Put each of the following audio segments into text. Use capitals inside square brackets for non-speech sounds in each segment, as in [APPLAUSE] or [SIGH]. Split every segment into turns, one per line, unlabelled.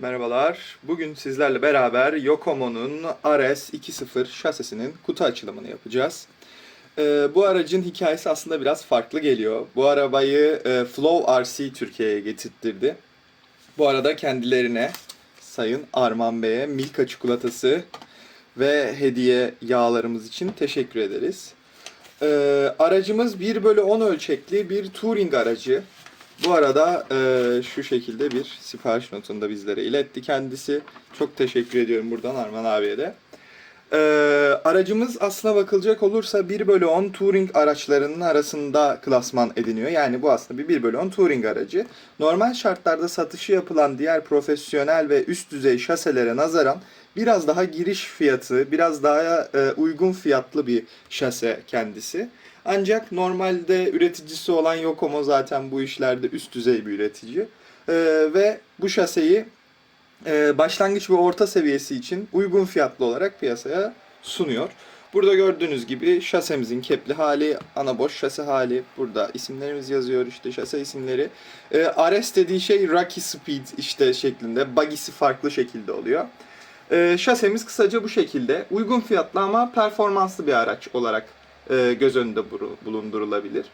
Merhabalar. Bugün sizlerle beraber Yokomo'nun RS20 şasisinin kutu açılımını yapacağız. Ee, bu aracın hikayesi aslında biraz farklı geliyor. Bu arabayı e, Flow RC Türkiye'ye getirttirdi. Bu arada kendilerine Sayın Arman Bey'e Milka çikolatası ve hediye yağlarımız için teşekkür ederiz. Ee, aracımız 1 bölü 10 ölçekli bir touring aracı. Bu arada e, şu şekilde bir sipariş notunu da bizlere iletti kendisi. Çok teşekkür ediyorum buradan Arman abiye de. E, aracımız aslına bakılacak olursa 1 bölü 10 touring araçlarının arasında klasman ediniyor. Yani bu aslında bir 1 bölü 10 touring aracı. Normal şartlarda satışı yapılan diğer profesyonel ve üst düzey şaselere nazaran biraz daha giriş fiyatı, biraz daha e, uygun fiyatlı bir şase kendisi. Ancak normalde üreticisi olan Yokomo zaten bu işlerde üst düzey bir üretici. Ee, ve bu şaseyi e, başlangıç ve orta seviyesi için uygun fiyatlı olarak piyasaya sunuyor. Burada gördüğünüz gibi şasemizin kepli hali, ana boş şase hali. Burada isimlerimiz yazıyor işte şase isimleri. Ee, RS dediği şey Rocky Speed işte şeklinde. Buggy'si farklı şekilde oluyor. Ee, şasemiz kısaca bu şekilde. Uygun fiyatlı ama performanslı bir araç olarak e, göz önünde bulundurulabilir.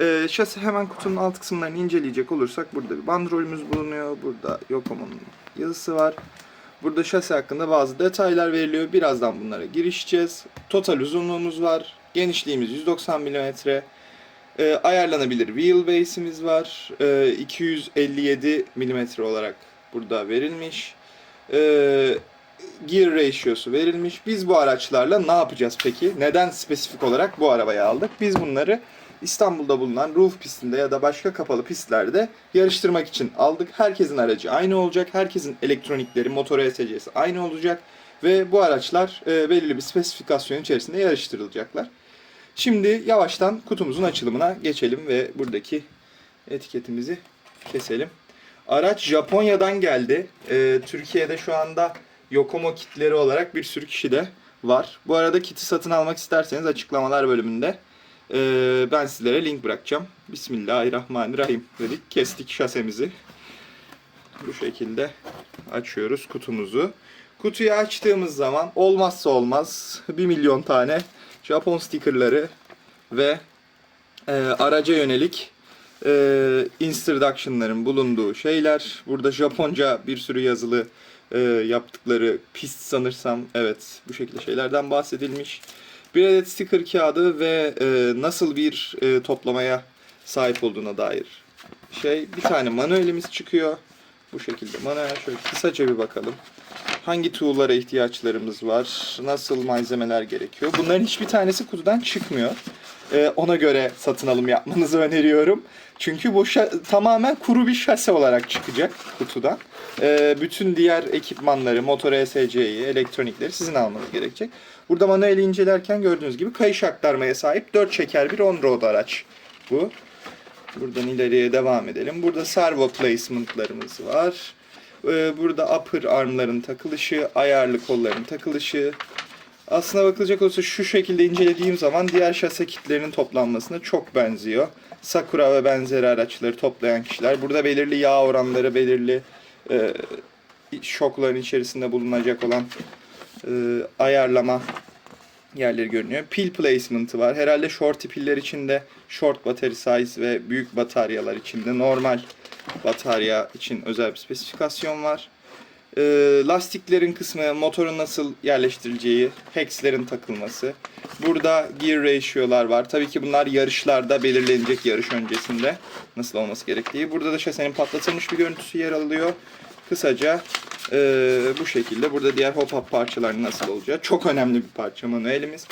E, şasi hemen kutunun alt kısımlarını inceleyecek olursak burada bir bandrolümüz bulunuyor. Burada Yokomo'nun yazısı var. Burada şasi hakkında bazı detaylar veriliyor. Birazdan bunlara girişeceğiz. Total uzunluğumuz var. Genişliğimiz 190 mm. E, ayarlanabilir wheelbase'imiz var. E, 257 mm olarak burada verilmiş. E, gear ratio'su verilmiş. Biz bu araçlarla ne yapacağız peki? Neden spesifik olarak bu arabayı aldık? Biz bunları İstanbul'da bulunan roof pistinde ya da başka kapalı pistlerde yarıştırmak için aldık. Herkesin aracı aynı olacak. Herkesin elektronikleri, motor ESC'si aynı olacak. Ve bu araçlar e, belirli bir spesifikasyon içerisinde yarıştırılacaklar. Şimdi yavaştan kutumuzun açılımına geçelim ve buradaki etiketimizi keselim. Araç Japonya'dan geldi. E, Türkiye'de şu anda Yokomo kitleri olarak bir sürü kişi de var. Bu arada kiti satın almak isterseniz açıklamalar bölümünde e, ben sizlere link bırakacağım. Bismillahirrahmanirrahim dedik. Kestik şasemizi. Bu şekilde açıyoruz kutumuzu. Kutuyu açtığımız zaman olmazsa olmaz 1 milyon tane Japon stickerları ve e, araca yönelik e, introduction'ların bulunduğu şeyler. Burada Japonca bir sürü yazılı e, yaptıkları pist sanırsam evet bu şekilde şeylerden bahsedilmiş. Bir adet sticker kağıdı ve e, nasıl bir e, toplamaya sahip olduğuna dair şey. Bir tane manuelimiz çıkıyor. Bu şekilde manuel şöyle kısaca bir bakalım. Hangi tool'lara ihtiyaçlarımız var? Nasıl malzemeler gerekiyor? Bunların hiçbir tanesi kutudan çıkmıyor. Ee, ona göre satın alım yapmanızı öneriyorum. Çünkü bu tamamen kuru bir şase olarak çıkacak kutudan. Ee, bütün diğer ekipmanları, motor ESC'yi, elektronikleri sizin almanız gerekecek. Burada manueli incelerken gördüğünüz gibi kayış aktarmaya sahip 4 çeker bir on-road araç bu. Buradan ileriye devam edelim. Burada servo placement'larımız var. Ee, Burada upper armların takılışı, ayarlı kolların takılışı. Aslına bakılacak olursa şu şekilde incelediğim zaman diğer şase kitlerinin toplanmasına çok benziyor. Sakura ve benzeri araçları toplayan kişiler. Burada belirli yağ oranları, belirli e, şokların içerisinde bulunacak olan e, ayarlama yerleri görünüyor. Pil placement'ı var. Herhalde short piller içinde short battery size ve büyük bataryalar içinde normal batarya için özel bir spesifikasyon var. Ee, lastiklerin kısmı, motorun nasıl yerleştirileceği, hexlerin takılması. Burada gear ratio'lar var. Tabii ki bunlar yarışlarda belirlenecek yarış öncesinde nasıl olması gerektiği. Burada da şasenin patlatılmış bir görüntüsü yer alıyor. Kısaca ee, bu şekilde. Burada diğer hop-up parçaların nasıl olacağı. Çok önemli bir parça manuelimiz.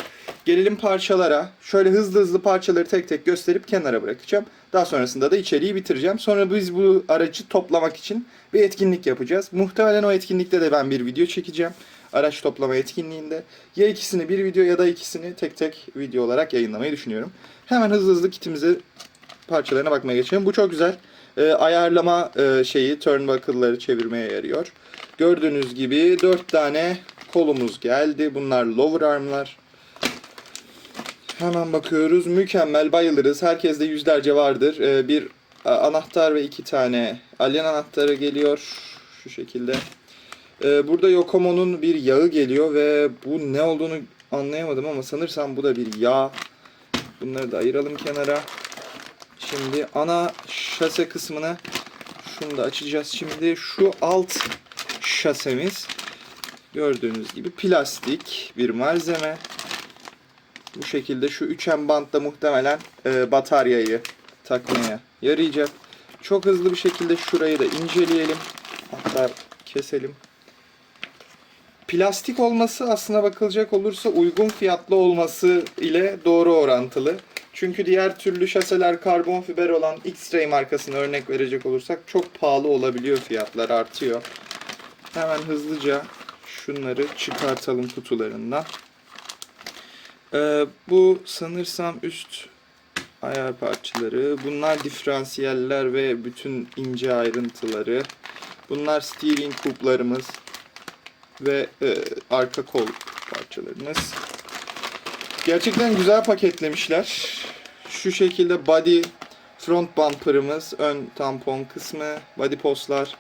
Gelelim parçalara. Şöyle hızlı hızlı parçaları tek tek gösterip kenara bırakacağım. Daha sonrasında da içeriği bitireceğim. Sonra biz bu aracı toplamak için bir etkinlik yapacağız. Muhtemelen o etkinlikte de ben bir video çekeceğim. Araç toplama etkinliğinde. Ya ikisini bir video ya da ikisini tek tek video olarak yayınlamayı düşünüyorum. Hemen hızlı hızlı kitimizi parçalarına bakmaya geçelim. Bu çok güzel. Ee, ayarlama e, şeyi turnbuckle'ları çevirmeye yarıyor. Gördüğünüz gibi 4 tane kolumuz geldi. Bunlar lower armlar. Hemen bakıyoruz. Mükemmel bayılırız. Herkeste yüzlerce vardır. Ee, bir a- anahtar ve iki tane alien anahtarı geliyor. Şu şekilde. Ee, burada Yokomo'nun bir yağı geliyor ve bu ne olduğunu anlayamadım ama sanırsam bu da bir yağ. Bunları da ayıralım kenara. Şimdi ana şase kısmını şunu da açacağız. Şimdi şu alt şasemiz gördüğünüz gibi plastik bir malzeme. Bu şekilde şu üçen bantta muhtemelen e, bataryayı takmaya yarayacak. Çok hızlı bir şekilde şurayı da inceleyelim. Hatta keselim. Plastik olması aslına bakılacak olursa uygun fiyatlı olması ile doğru orantılı. Çünkü diğer türlü şaseler karbon fiber olan X-Ray markasına örnek verecek olursak çok pahalı olabiliyor fiyatlar artıyor. Hemen hızlıca şunları çıkartalım kutularından. Ee, bu sanırsam üst ayar parçaları. Bunlar diferansiyeller ve bütün ince ayrıntıları. Bunlar steering kuplarımız ve e, arka kol parçalarımız. Gerçekten güzel paketlemişler. Şu şekilde body front bumper'ımız, ön tampon kısmı, body postlar,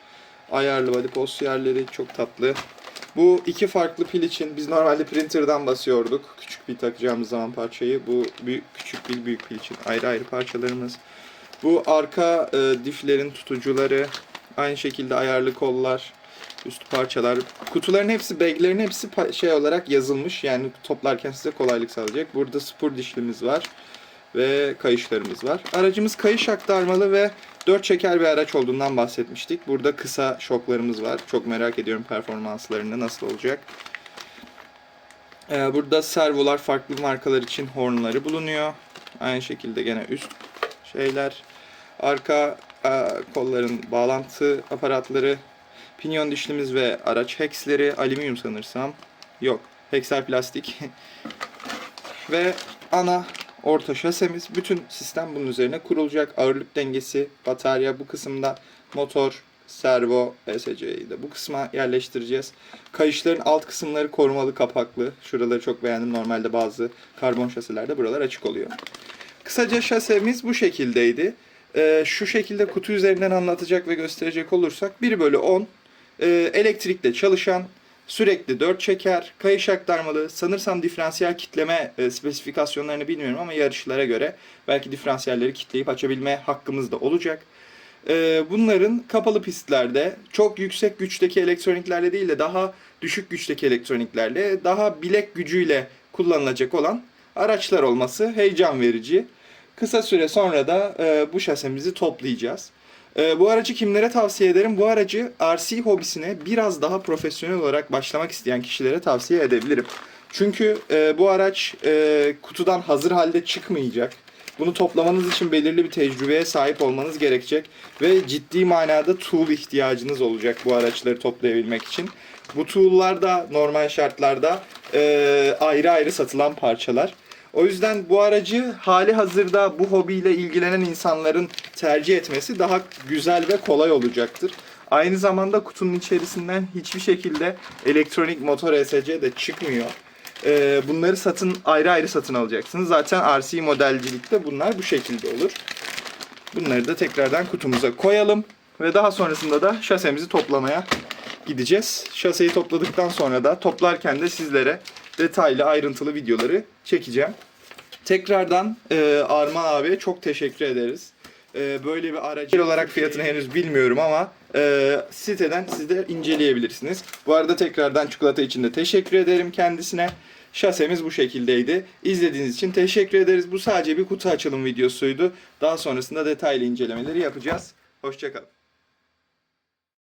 ayarlı body post yerleri çok tatlı. Bu iki farklı pil için biz normalde printer'dan basıyorduk. Küçük bir takacağımız zaman parçayı. Bu büyük küçük pil, büyük pil için ayrı ayrı parçalarımız. Bu arka e, diflerin tutucuları, aynı şekilde ayarlı kollar, üst parçalar. Kutuların hepsi, baglerin hepsi şey olarak yazılmış. Yani toplarken size kolaylık sağlayacak. Burada spur dişlimiz var ve kayışlarımız var. Aracımız kayış aktarmalı ve 4 çeker bir araç olduğundan bahsetmiştik. Burada kısa şoklarımız var. Çok merak ediyorum performanslarını nasıl olacak. Ee, burada servolar farklı markalar için hornları bulunuyor. Aynı şekilde gene üst şeyler. Arka e, kolların bağlantı aparatları, pinyon dişlimiz ve araç heksleri, alüminyum sanırsam. Yok, heksler plastik. [LAUGHS] ve ana orta şasemiz. Bütün sistem bunun üzerine kurulacak. Ağırlık dengesi, batarya bu kısımda, motor, servo, ESC'yi de bu kısma yerleştireceğiz. Kayışların alt kısımları korumalı kapaklı. Şuraları çok beğendim. Normalde bazı karbon şasilerde buralar açık oluyor. Kısaca şasemiz bu şekildeydi. Ee, şu şekilde kutu üzerinden anlatacak ve gösterecek olursak 1 bölü 10 e, elektrikle çalışan sürekli 4 çeker, kayış aktarmalı, sanırsam diferansiyel kitleme e, spesifikasyonlarını bilmiyorum ama yarışlara göre belki diferansiyelleri kitleyip açabilme hakkımız da olacak. E, bunların kapalı pistlerde çok yüksek güçteki elektroniklerle değil de daha düşük güçteki elektroniklerle daha bilek gücüyle kullanılacak olan araçlar olması heyecan verici. Kısa süre sonra da e, bu şasemizi toplayacağız. E, bu aracı kimlere tavsiye ederim? Bu aracı RC hobisine biraz daha profesyonel olarak başlamak isteyen kişilere tavsiye edebilirim. Çünkü e, bu araç e, kutudan hazır halde çıkmayacak. Bunu toplamanız için belirli bir tecrübeye sahip olmanız gerekecek ve ciddi manada tool ihtiyacınız olacak bu araçları toplayabilmek için. Bu tool'lar da normal şartlarda e, ayrı ayrı satılan parçalar. O yüzden bu aracı hali hazırda bu hobiyle ilgilenen insanların tercih etmesi daha güzel ve kolay olacaktır. Aynı zamanda kutunun içerisinden hiçbir şekilde elektronik motor ESC de çıkmıyor. Ee, bunları satın ayrı ayrı satın alacaksınız. Zaten RC modelcilikte bunlar bu şekilde olur. Bunları da tekrardan kutumuza koyalım ve daha sonrasında da şasemizi toplamaya gideceğiz. Şaseyi topladıktan sonra da toplarken de sizlere detaylı ayrıntılı videoları çekeceğim. Tekrardan e, Arman abiye çok teşekkür ederiz. E, böyle bir aracı olarak fiyatını henüz bilmiyorum ama e, siteden siz de inceleyebilirsiniz. Bu arada tekrardan çikolata için de teşekkür ederim kendisine. Şasemiz bu şekildeydi. İzlediğiniz için teşekkür ederiz. Bu sadece bir kutu açılım videosuydu. Daha sonrasında detaylı incelemeleri yapacağız. Hoşçakalın.